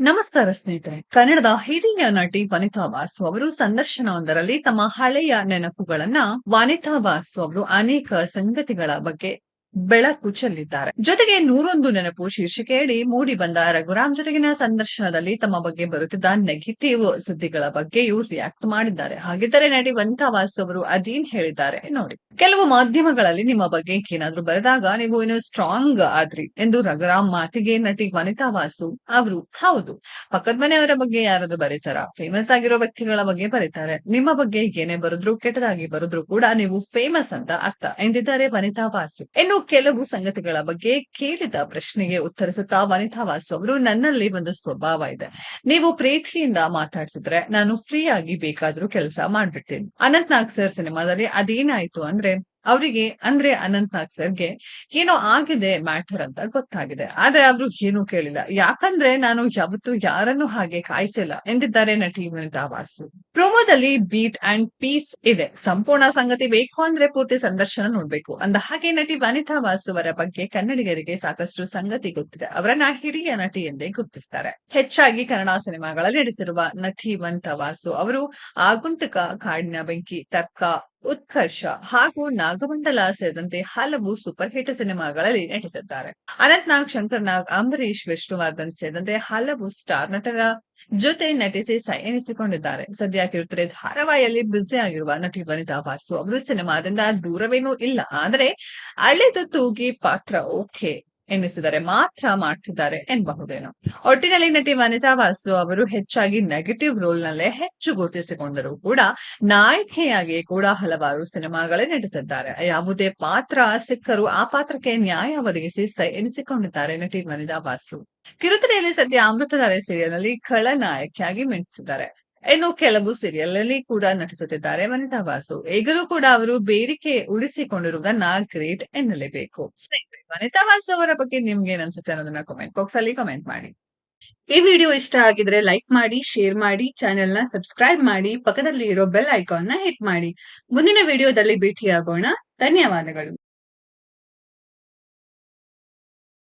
ನಮಸ್ಕಾರ ಸ್ನೇಹಿತರೆ. ಕನ್ನಡದ ಹಿರಿಯ ನಟಿ ವನಿತಾ ಬಾಸು ಅವರು ಸಂದರ್ಶನವೊಂದರಲ್ಲಿ ತಮ್ಮ ಹಳೆಯ ನೆನಪುಗಳನ್ನ ವನಿತಾ ಬಾಸು ಅವರು ಅನೇಕ ಸಂಗತಿಗಳ ಬಗ್ಗೆ ಬೆಳಕು ಚೆಲ್ಲಿದ್ದಾರೆ ಜೊತೆಗೆ ನೂರೊಂದು ನೆನಪು ಶೀರ್ಷಿಕೆಯಡಿ ಮೂಡಿ ಬಂದ ರಘುರಾಮ್ ಜೊತೆಗಿನ ಸಂದರ್ಶನದಲ್ಲಿ ತಮ್ಮ ಬಗ್ಗೆ ಬರುತ್ತಿದ್ದ ನೆಗೆಟಿವ್ ಸುದ್ದಿಗಳ ಬಗ್ಗೆಯೂ ರಿಯಾಕ್ಟ್ ಮಾಡಿದ್ದಾರೆ. ಹಾಗಿದ್ದರೆ ನಟಿ ವನಿತಾ ವಾಸು ಅವರು ಅದೇನ್ ಹೇಳಿದ್ದಾರೆ. ನೋಡಿ, ಕೆಲವು ಮಾಧ್ಯಮಗಳಲ್ಲಿ ನಿಮ್ಮ ಬಗ್ಗೆ ಏನಾದ್ರೂ ಬರೆದಾಗ ನೀವು ಇನ್ನು ಸ್ಟ್ರಾಂಗ್ ಆದ್ರಿ ಎಂದು ರಘುರಾಮ್ ಮಾತಿಗೆ ನಟಿ ವನಿತಾ ವಾಸು ಅವರು, ಹೌದು, ಪಕ್ಕದ ಮನೆಯವರ ಬಗ್ಗೆ ಯಾರಾದ್ರೂ ಬರೀತಾರ? ಫೇಮಸ್ ಆಗಿರೋ ವ್ಯಕ್ತಿಗಳ ಬಗ್ಗೆ ಬರೀತಾರೆ. ನಿಮ್ಮ ಬಗ್ಗೆ ಏನೇ ಬರೆದ್ರು, ಕೆಟ್ಟದಾಗಿ ಬರೆದ್ರು ಕೂಡ ನೀವು ಫೇಮಸ್ ಅಂತ ಅರ್ಥ ಎಂದಿದ್ದಾರೆ ವನಿತಾ ವಾಸು. ಇನ್ನು ಕೆಲವು ಸಂಗತಿಗಳ ಬಗ್ಗೆ ಕೇಳಿದ ಪ್ರಶ್ನೆಗೆ ಉತ್ತರಿಸುತ್ತಾ ವನಿತಾ ವಾಸು ಅವರು, ನನ್ನಲ್ಲಿ ಒಂದು ಸ್ವಭಾವ ಇದೆ. ನೀವು ಪ್ರೀತಿಯಿಂದ ಮಾತಾಡ್ಸಿದ್ರೆ ನಾನು ಫ್ರೀ ಆಗಿ ಬೇಕಾದ್ರೂ ಕೆಲಸ ಮಾಡ್ಬಿಡ್ತೀನಿ. ಅನಂತ್ ನಾಗ್ ಸರ್ ಸಿನಿಮಾದಲ್ಲಿ ಅದೇನಾಯ್ತು ಅಂದ್ರೆ ಅವರಿಗೆ ಅಂದ್ರೆ ಅನಂತ್ ನಾಗ್ ಸರ್ಗೆ ಏನೋ ಆಗಿದೆ ಮ್ಯಾಟರ್ ಅಂತ ಗೊತ್ತಾಗಿದೆ. ಆದ್ರೆ ಅವರು ಏನು ಕೇಳಿಲ್ಲ. ಯಾಕಂದ್ರೆ ನಾನು ಯಾವತ್ತು ಯಾರನ್ನು ಹಾಗೆ ಕಾಯಿಸಿಲ್ಲ ಎಂದಿದ್ದಾರೆ ನಟಿ ವನಿತಾ ವಾಸು. ಪ್ರೋಮೋದಲ್ಲಿ ಬೀಟ್ ಅಂಡ್ ಪೀಸ್ ಇದೆ. ಸಂಪೂರ್ಣ ಸಂಗತಿ ಬೇಕು ಅಂದ್ರೆ ಪೂರ್ತಿ ಸಂದರ್ಶನ ನೋಡ್ಬೇಕು. ಅಂದ ಹಾಗೆ ನಟಿ ವನಿತಾ ವಾಸು ಅವರ ಬಗ್ಗೆ ಕನ್ನಡಿಗರಿಗೆ ಸಾಕಷ್ಟು ಸಂಗತಿ ಗೊತ್ತಿದೆ. ಅವರನ್ನ ಹಿರಿಯ ನಟಿ ಎಂದೇ ಗುರುತಿಸ್ತಾರೆ. ಹೆಚ್ಚಾಗಿ ಕನ್ನಡ ಸಿನಿಮಾಗಳಲ್ಲಿ ನಟಿ ವನಿತಾ ವಾಸು ಅವರು ಆಗುಂತಕ ಕಾಡಿನ ಬೆಂಕಿ, ತರ್ಕ ಉತ್ಕರ್ಷ ಹಾಗೂ ನಾಗಮಂಡಲ ಸೇರಿದಂತೆ ಹಲವು ಸೂಪರ್ ಹಿಟ್ ಸಿನಿಮಾಗಳಲ್ಲಿ ನಟಿಸಿದ್ದಾರೆ. ಅನಂತ್ ನಾಗ್ ಶಂಕರ್ ನಾಗ್ ಅಂಬರೀಶ್ ವಿಷ್ಣುವರ್ಧನ್ ಸೇರಿದಂತೆ ಹಲವು ಸ್ಟಾರ್ ನಟರ ಜೊತೆ ನಟಿಸಿ ಸೈ ಎನಿಸಿಕೊಂಡಿದ್ದಾರೆ ಸದ್ಯ ಕಿರುತೆರೆ ಧಾರಾವಾಹಿಯಲ್ಲಿ ಬ್ಯುಸಿ ಆಗಿರುವ ನಟಿ ವನಿತಾ ವಾಸು ಅವರು ಸಿನಿಮಾದಿಂದ ದೂರವೇನೂ ಇಲ್ಲ. ಆದರೆ ಅಳೆದು ತೂಗಿ ಪಾತ್ರ ಓಕೆ ಎನ್ನಿಸಿದರೆ ಮಾತ್ರ ಮಾಡ್ತಿದ್ದಾರೆ ಎನ್ನಬಹುದೇನೋ ಒಟ್ಟಿನಲ್ಲಿ ನಟಿ ವನಿತಾ ವಾಸು ಅವರು ಹೆಚ್ಚಾಗಿ ನೆಗೆಟಿವ್ ರೋಲ್ ನಲ್ಲೇ ಹೆಚ್ಚು ಗುರುತಿಸಿಕೊಂಡರೂ ಕೂಡ ನಾಯಕಿಯಾಗಿ ಕೂಡ ಹಲವಾರು ಸಿನಿಮಾಗಳೇ ನಟಿಸಿದ್ದಾರೆ. ಯಾವುದೇ ಪಾತ್ರ ಸಿಕ್ಕರೂ ಆ ಪಾತ್ರಕ್ಕೆ ನ್ಯಾಯ ಒದಗಿಸಿ ಸೈ ಎನಿಸಿಕೊಂಡಿದ್ದಾರೆ ನಟಿ ವನಿತಾ ವಾಸು. ಕಿರುತೆರೆಯಲ್ಲಿ ಸದ್ಯ ಅಮೃತಧಾರೆ ಸೀರಿಯಲ್ನಲ್ಲಿ ಖಳನಾಯಕಿಯಾಗಿ ಮಿಂಚಿಸಿದ್ದಾರೆ ಇನ್ನು ಕೆಲವು ಸೀರಿಯಲ್ ಅಲ್ಲಿ ಕೂಡ ನಟಿಸುತ್ತಿದ್ದಾರೆ ವನಿತಾ ವಾಸು. ಈಗಲೂ ಕೂಡ ಅವರು ಬೇಡಿಕೆ ಉಳಿಸಿಕೊಂಡಿರುವುದನ್ನ ಗ್ರೇಟ್ ಎನ್ನಲೇಬೇಕು. ಸ್ನೇಹಿತರೆ, ವನಿತಾ ವಾಸು ಅವರ ಬಗ್ಗೆ ನಿಮ್ಗೆ ಏನ್ ಅನ್ನೋದನ್ನ ಕಮೆಂಟ್ ಬಾಕ್ಸ್ ಅಲ್ಲಿ ಕಮೆಂಟ್ ಮಾಡಿ. ಈ ವಿಡಿಯೋ ಇಷ್ಟ ಆಗಿದ್ರೆ ಲೈಕ್ ಮಾಡಿ ಶೇರ್ ಮಾಡಿ ಚಾನೆಲ್ನ ಸಬ್ಸ್ಕ್ರೈಬ್ ಮಾಡಿ ಪಕ್ಕದಲ್ಲಿ ಇರೋ ಬೆಲ್ ಐಕಾನ್ನ ಹಿಟ್ ಮಾಡಿ. ಮುಂದಿನ ವಿಡಿಯೋದಲ್ಲಿ ಭೇಟಿಯಾಗೋಣ. ಧನ್ಯವಾದಗಳು.